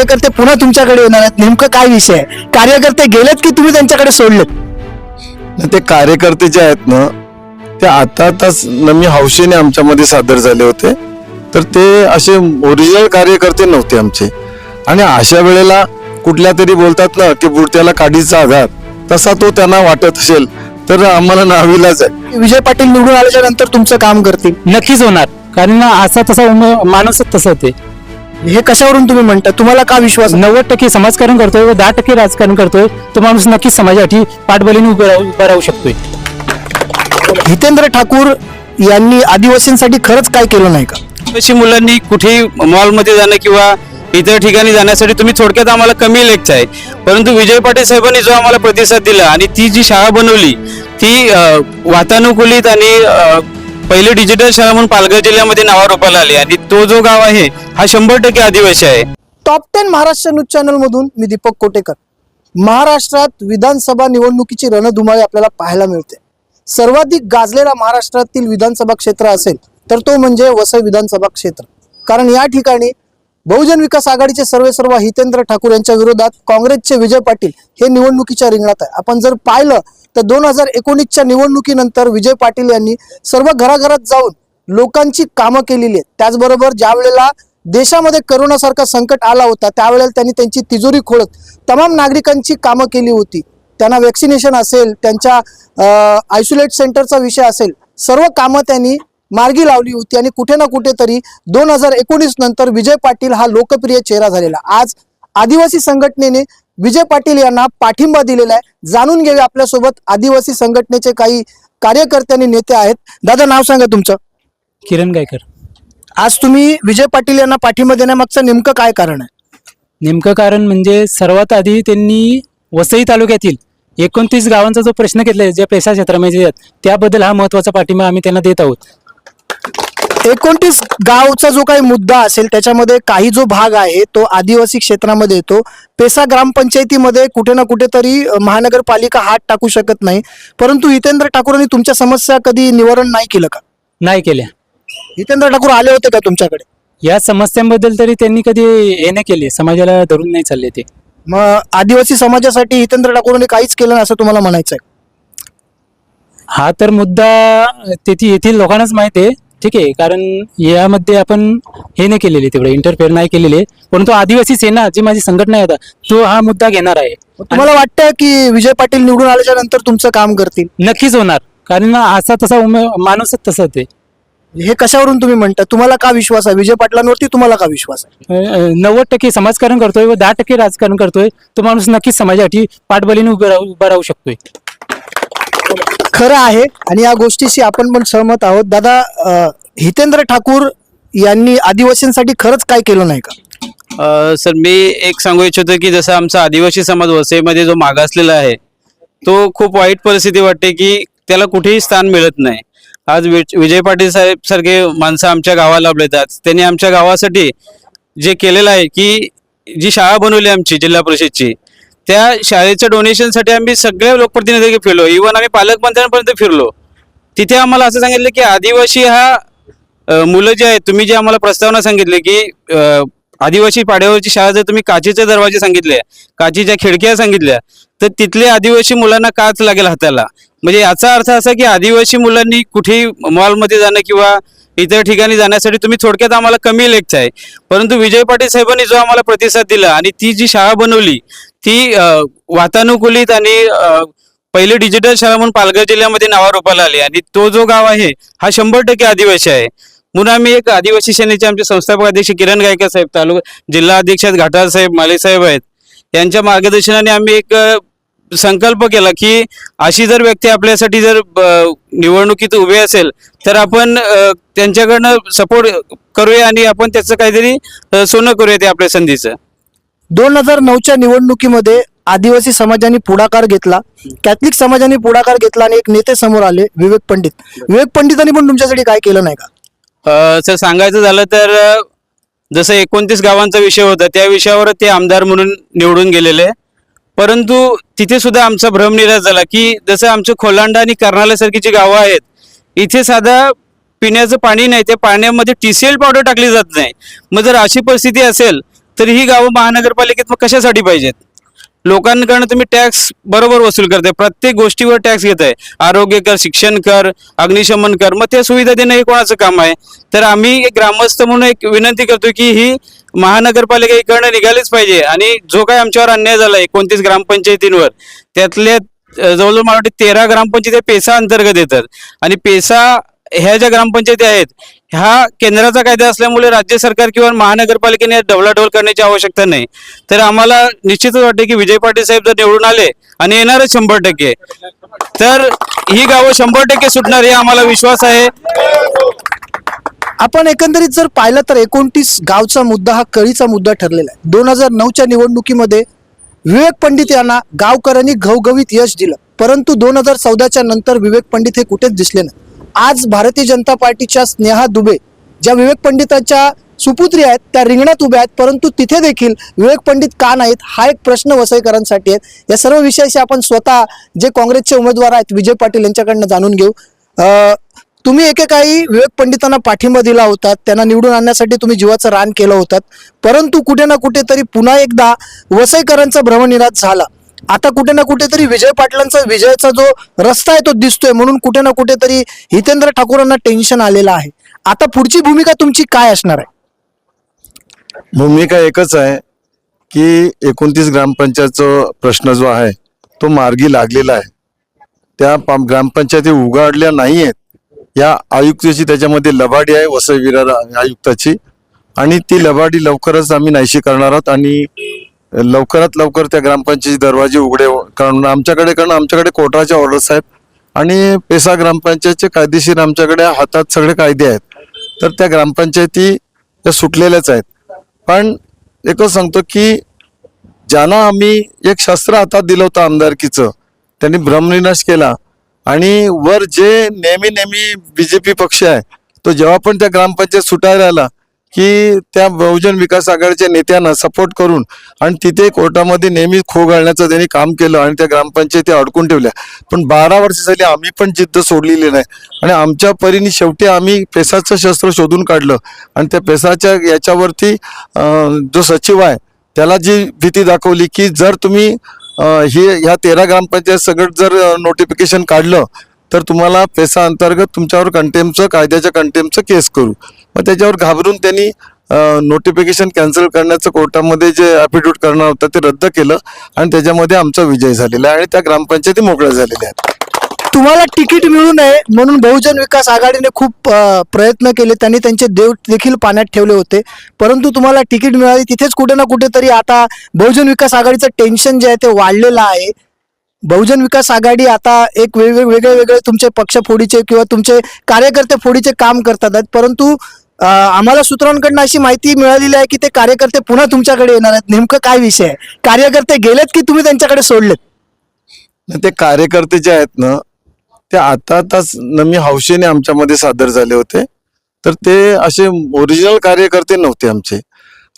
कार्यकर्ते पुन्हा तुमच्याकडे येणार आहेत. नेमकं काय विषय आहे? कार्यकर्ते गेलेत की तुम्ही त्यांच्याकडे सोडलेत? ते कार्यकर्ते जे आहेत ना ते आता आताच नमी हौशेने आमच्यामध्ये सादर झाले होते. तर ते असे ओरिजिनल कार्यकर्ते नव्हते आमचे. आणि अशा वेळेला कुठल्या तरी बोलतात ना की बुडत्याला काडीचा आघात तसा तो त्यांना वाटत असेल तर आम्हाला नावीलाच आहे. विजय पाटील निवडून आल्याच्यानंतर तुमचं काम करतील. नक्कीच होणार. कारण असा तसा उम- माणूसच तसं ते हे कशावरून तुम्ही म्हणता? तुम्हाला का विश्वास? नव्वद टक्के समाजकारण करतोय व दहा टक्के राजकारण करतोय. तो माणूस नक्कीच समाजासाठी पाठबलीने उभं राहू उभा राहू शकतोय. हितेंद्र ठाकूर यांनी आदिवासींसाठी खरंच काय केलं नाही का? अशी मुलांनी कुठेही मॉलमध्ये जाणं किंवा इतर ठिकाणी जाण्यासाठी तुम्ही थोडक्यात आम्हाला कमी लेखच आहे. परंतु विजय पाटील साहेबांनी जो आम्हाला प्रतिसाद दिला आणि ती जी शाळा बनवली ती अं, वातानुकूलित आणि अं, पहिले डिजिटल शहर म्हणून पालघर जिल्ह्यामध्ये नावारूपाला आले आणि तो जो गाव आहे हा शंभर टक्के आदिवासी आहे. Top ten Maharashtra news channel मधून मी दीपक कोटेकर. महाराष्ट्रात विधानसभा निवडणुकीची रणधुमाळी आपल्याला पाहायला मिळते. सर्वाधिक गाजलेला महाराष्ट्रातील विधानसभा क्षेत्र असेल तर तो म्हणजे वसई विधानसभा क्षेत्र. कारण या ठिकाणी बहुजन विकास आघाडीचे सर्वे सर्व हितेंद्र ठाकूर यांच्या विरोधात काँग्रेसचे विजय पाटील हे निवडणुकीच्या रिंगणात आहे. आपण जर पाहिलं तर दोन हजार एकोणीसच्या निवडणुकीनंतर विजय पाटील यांनी सर्व घराघरात जाऊन लोकांची कामं केलेली आहेत. त्याचबरोबर ज्या वेळेला देशामध्ये करोनासारखा संकट आला होता त्यावेळेला त्यांनी त्यांची तिजोरी खोळत तमाम नागरिकांची कामं केली होती. त्यांना वॅक्सिनेशन असेल त्यांच्या आयसोलेट सेंटरचा विषय असेल सर्व कामं त्यांनी मार्गी लावली होती आणि कुठे ना कुठेतरी दोन हजार एकोणीस नंतर विजय पाटील हा लोकप्रिय चेहरा झालेला. आज आदिवासी संघटनेने विजय पाटील यांना पाठिंबा दिलेला आहे. जाणून घेऊया आपल्यासोबत आदिवासी संघटनेचे काही कार्यकर्ते आणि नेते आहेत. दादा नाव सांगा तुमचं. किरण गायकर. आज तुम्ही विजय पाटील यांना पाठिंबा देण्यामागचं नेमकं काय कारण आहे? नेमकं कारण म्हणजे सर्वात आधी त्यांनी वसई तालुक्यातील एकोणतीस गावांचा जो प्रश्न घेतलाय जे पेशा क्षेत्रामध्ये त्याबद्दल हा महत्त्वाचा पाठिंबा आम्ही त्यांना देत आहोत. एकोणतीस गावचा जो काही मुद्दा असेल त्याच्यामध्ये काही जो भाग आहे तो आदिवासी क्षेत्रामध्ये येतो. पेसा ग्रामपंचायतीमध्ये कुठे ना कुठेतरी महानगरपालिका हात टाकू शकत नाही. परंतु हितेंद्र ठाकूरांनी तुमच्या समस्या कधी निवारण नाही केलं का? नाही केल्या. हितेंद्र ठाकूर आले होते का तुमच्याकडे? या समस्यांबद्दल तरी त्यांनी कधी हे नाही केले. समाजाला धरून नाही चालले ते. मग आदिवासी समाजासाठी हितेंद्र ठाकूरांनी काहीच केलं नाही असं तुम्हाला म्हणायचं आहे हा तर मुद्दा तेथे येथील लोकांनाच माहीत आहे. ठीक आहे कारण यामध्ये आपण हे नाही केलेले तेवढं इंटरफेअर नाही केलेले. परंतु आदिवासी सेना जी माझी संघटना आहे आता तो हा मुद्दा घेणार आहे. तुम्हाला वाटतं की विजय पाटील निवडून आल्याच्यानंतर तुमचं काम करतील? नक्कीच होणार. कारण असा तसा उमे- माणूसच तसं ते हे कशावरून तुम्ही म्हणता? तुम्हाला का विश्वास आहे? विजय पाटलांवरती तुम्हाला का विश्वास आहे? नव्वद टक्के समाजकारण करतोय व दहा टक्के राजकारण करतोय तो माणूस नक्कीच समाजासाठी पाठबलीने उभं राहू उभा राहू शकतोय. खरं आहे आणि या गोष्टीशी आपण पण सहमत आहोत. दादा अ, हितेंद्र ठाकूर यांनी आदिवासींसाठी खरंच काय केलं नाही का? अ, सर मी एक सांगू इच्छितो की जसं आमचा आदिवासी समाज वसईमध्ये जो मागासलेला आहे तो खूप वाईट परिस्थिती वाटते की त्याला कुठेही स्थान मिळत नाही. आज वि- विजय पाटील साहेब सारखे माणसं आमच्या गावाला येतात त्यांनी आमच्या गावासाठी जे केलेलं आहे की जी शाळा बनवली आमची जिल्हा परिषदची त्या शाळेच्या डोनेशनसाठी आम्ही सगळ्या लोकप्रतिनिधी फिरलो इव्हन आम्ही पालकमंत्र्यांपर्यंत फिरलो. तिथे आम्हाला असं सांगितलं की आदिवासी हा मुलं जे आहेत तुम्ही जे आम्हाला प्रस्तावना सांगितले की आदिवासी पाड्यावरची शाळा जर तुम्ही काचेचे दरवाजे सांगितले काचीच्या खिडक्या सांगितल्या तर तिथले आदिवासी मुलांना काच लागेल हाताला. म्हणजे याचा अर्थ असा की आदिवासी मुलांनी कुठेही मॉलमध्ये जाणं किंवा इतर ठिकाणी जाण्यासाठी तुम्ही थोडक्यात आम्हाला कमी लेखच आहे परंतु विजय पाटील साहेबांनी जो आम्हाला प्रतिसाद दिला आणि ती जी शाळा बनवली ती वातानुकूलित आणि पहिले डिजिटल शाळा म्हणून पालघर जिल्ह्यामध्ये नावारूपाला आली. आणि तो जो गाव आहे हा शंभर टक्के आदिवासी आहे. म्हणून आम्ही एक आदिवासी सेनेचे आमचे संस्थापक अध्यक्ष किरण गायकर साहेब तालुका जिल्हा अध्यक्ष आहेत घाटाल साहेब माले साहेब आहेत. यांच्या मार्गदर्शनाने आम्ही एक संकल्प केला की अशी जर व्यक्ती आपल्यासाठी जर ब- निवडणुकीत उभी असेल तर आपण त्यांच्याकडनं सपोर्ट करूया आणि आपण त्याचं काहीतरी सोनं करूया ते आपल्या संधीचं. दोन हजार नऊच्या निवडणुकीमध्ये आदिवासी समाजाने पुढाकार घेतला. कॅथलिक समाजाने पुढाकार घेतला आणि एक नेते समोर आले विवेक पंडित. विवेक पंडितांनी पण तुमच्यासाठी काय केलं नाही का? सर सांगायचं झालं तर जसं एकोणतीस गावांचा विषय होता त्या विषयावर ते आमदार म्हणून निवडून गेलेले. परंतु तिथे सुद्धा आमचा भ्रम निराश झाला की जसं आमचं खोलांडा आणि कर्नालासारखी जी गावं आहेत इथे साधा पिण्याचं पाणी नाही त्या पाण्यामध्ये टी सी एल पावडर टाकली जात नाही. मग जर अशी परिस्थिती असेल तर ही गावं महानगरपालिकेत मग कशासाठी पाहिजेत? लोकांकडनं तुम्ही टॅक्स बरोबर वसूल करताय प्रत्येक गोष्टीवर टॅक्स घेत आहे आरोग्य कर शिक्षण कर अग्निशमन कर मग त्या सुविधा देणं हे कोणाचं काम आहे? तर आम्ही एक ग्रामस्थ म्हणून एक विनंती करतो की ही महानगरपालिका इकडनं निघालीच पाहिजे आणि जो काय आमच्यावर अन्याय झाला एकोणतीस ग्रामपंचायतींवर त्यातल्या जवळजवळ मला वाटते तेरा ग्रामपंचायती पेसा अंतर्गत येतात. आणि पेसा ह्या ज्या ग्रामपंचायती आहेत ह्या केंद्राचा कायदा असल्यामुळे राज्य सरकार किंवा महानगरपालिकेने यात ढवळाढवळ करण्याची आवश्यकता नाही. तर आम्हाला निश्चितच वाटते की विजय पाटील साहेब जर निवडून आले आणि येणारच शंभर टक्के तर ही गावं शंभर टक्के सुटणार हे आम्हाला विश्वास आहे. आपण एकंदरीत जर पाहिलं तर एकोणतीस गावचा मुद्दा हा कळीचा मुद्दा ठरलेला आहे. दोन हजार नऊच्या निवडणुकीमध्ये विवेक पंडित यांना गावकऱ्यांनी घवघवीत यश दिलं. परंतु दोन हजार चौदाच्या नंतर विवेक पंडित हे कुठेच दिसले नाही. आज भारतीय जनता पार्टीच्या स्नेहा दुबे ज्या विवेक पंडितांच्या सुपुत्री आहेत त्या रिंगणात उभ्या आहेत परंतु तिथे देखील विवेक पंडित का नाहीत हा एक प्रश्न वसईकरांसाठी आहे. या सर्व विषयाशी आपण स्वतः जे काँग्रेसचे उमेदवार आहेत विजय पाटील यांच्याकडनं जाणून घेऊ. तुम्ही एकेकाळी विवेक पंडितांना पाठिंबा दिला होता त्यांना निवडून आणण्यासाठी तुम्ही जीवाचं रान केलं होतं परंतु कुठे ना कुठेतरी पुन्हा एकदा वसईकरांचा भ्रमनिराश झाला. आता कुठे ना कुठेतरी विजय पाटलांचा विजयाचा जो रस्ता आहे तो दिसतोय. म्हणून कुठे ना कुठेतरी हितेंद्र ठाकूरांना टेन्शन आलेलं आहे. आता पुढची भूमिका तुमची काय असणार आहे? भूमिका एकच आहे की एकोणतीस ग्रामपंचायतचा प्रश्न जो आहे तो मार्गी लागलेला आहे. त्या ग्रामपंचायती उघडल्या नाही आहेत या आयुक्ताची त्याच्यामध्ये लबाडी आहे वसई विरार आयुक्ताची. आणि ती लबाडी लवकरच आम्ही नाहीशी करणार आहोत आणि लवकरात लवकर त्या ग्रामपंचायती दरवाजे उघडे कारण आमच्याकडे कारण आमच्याकडे कोर्टाच्या ऑर्डर्स आहेत. आणि पेसा ग्रामपंचायतचे कायदेशीर आमच्याकडे हातात सगळे कायदे आहेत. तर त्या ग्रामपंचायती त्या सुटलेल्याच आहेत. पण एकच सांगतो की ज्यांना आम्ही एक शस्त्र हातात दिलं होतं आमदारकीचं त्यांनी भ्रमनिनाश केला. आणि वर जे नेहमी नेहमी बीजेपी पक्ष आहे तो जेव्हा पण त्या ग्रामपंचायत सुटायला आला की त्या बहुजन विकास आघाडीच्या नेत्यांना सपोर्ट करून आणि तिथे कोर्टामध्ये नेहमी खो घालण्याचं त्यांनी काम केलं आणि त्या ग्रामपंचायती अडकून ठेवल्या. पण बारा वर्ष झाली आम्ही पण जिद्द सोडलेली नाही. आणि आमच्या परीने शेवटी आम्ही पेसाचं शस्त्र शोधून काढलं. आणि त्या पेसाच्या याच्यावरती जो सचिव आहे त्याला जी भीती दाखवली की जर तुम्ही हे ह्या तेरा ग्रामपंचायत सगळं जर नोटिफिकेशन काढलं तर तुम्हाला पेसा अंतर्गत तुमच्यावर कंटेमचं कायद्याच्या कंटेमचं केस करू. मग त्याच्यावर घाबरून त्यांनी नोटिफिकेशन कॅन्सल करण्याचं कोर्टामध्ये जे ॲफिडेविट करणार होतं ते रद्द केलं आणि त्याच्यामध्ये आमचा विजय झालेला आहे आणि त्या ग्रामपंचायती मोकळ्या झालेल्या आहेत. तुम्हाला तिकीट मिळू नये म्हणून बहुजन विकास आघाडीने खूप प्रयत्न केले. त्यांनी त्यांचे देव देखील पाण्यात ठेवले होते. परंतु तुम्हाला तिकीट मिळाली तिथेच कुठे ना कुठेतरी आता बहुजन विकास आघाडीचं टेन्शन जे आहे ते वाढलेलं आहे. बहुजन विकास आघाडी आता एक वेगळे वेगळे वेगळे तुमचे पक्ष फोडीचे किंवा तुमचे कार्यकर्ते फोडीचे काम करतात. आहेत परंतु आम्हाला सूत्रांकडनं अशी माहिती मिळालेली आहे की ते कार्यकर्ते पुन्हा तुमच्याकडे येणार आहेत. नेमकं काय विषय आहे? कार्यकर्ते गेलेत की तुम्ही त्यांच्याकडे सोडलेत? ते कार्यकर्ते जे आहेत ना ते आता आताच नमी हौशेने आमच्यामध्ये सादर झाले होते. तर ते असे ओरिजिनल कार्यकर्ते नव्हते आमचे.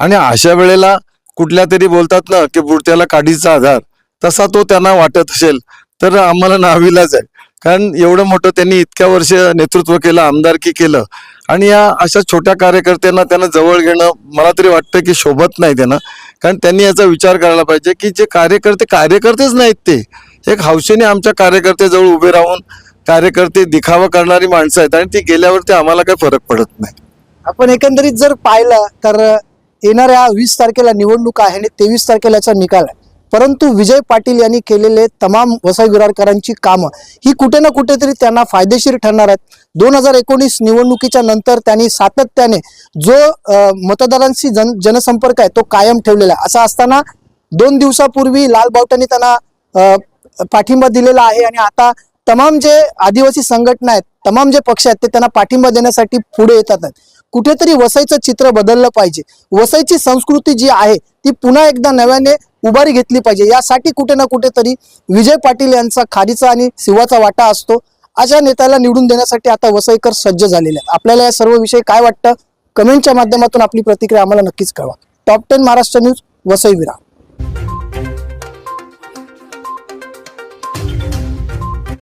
आणि अशा वेळेला कुठल्या तरी बोलतात ना की बुडत्याला काडीचा आधार. तसा तो त्यांना वाटत असेल तर आम्हाला नाविलाच आहे. कारण एवढं मोठं त्यांनी इतक्या वर्ष नेतृत्व केलं आमदारकी केलं आणि या अशा छोट्या कार्यकर्त्यांना त्यांना जवळ घेणं मला तरी वाटतं की शोभत नाही त्यांना. कारण त्यांनी याचा विचार करायला पाहिजे की जे कार्यकर्ते कार्यकर्तेच नाहीत ते. एक हौशेने आमच्या कार्यकर्त्याजवळ उभे राहून कार्यकर्ते दिखावा करणारी माणसं आहेत आणि ती गेल्यावरती आम्हाला काही फरक पडत नाही. आपण एकंदरीत जर पाहिलं तर येणाऱ्या वीस तारखेला निवडणूक आहे आणि तेवीस तारखेलाचा निकाल आहे. परंतु विजय पाटील यांनी केलेले तमाम वसई विरारकरांची कामं ही कुठे ना कुठेतरी त्यांना फायदेशीर ठरणार आहेत. दोन हजार एकोणीस निवडणुकीच्या नंतर त्यांनी सातत्याने जो मतदारांशी जन जनसंपर्क आहे तो कायम ठेवलेला आहे. असं असताना दोन दिवसापूर्वी लाल बावटांनी त्यांना पाठिंबा दिलेला आहे आणि आता तमाम जे आदिवासी संघटना आहेत तमाम जे पक्ष आहेत ते त्यांना पाठिंबा देण्यासाठी पुढे येतात. कुठेतरी वसईचं चित्र बदललं पाहिजे. वसईची संस्कृती जी आहे ती पुन्हा एकदा नव्याने उभारी घेतली पाहिजे. यासाठी कुठे ना कुठेतरी विजय पाटील यांचा खारीचा आणि शिवाचा वाटा असतो. अशा नेत्याला निवडून देण्यासाठी आता वसईकर सज्ज झालेले आहेत. आपल्याला या सर्व विषय काय वाटतं? कमेंटच्या माध्यमातून आपली प्रतिक्रिया आम्हाला नक्कीच कळवा. Top ten Maharashtra news Vasai Virar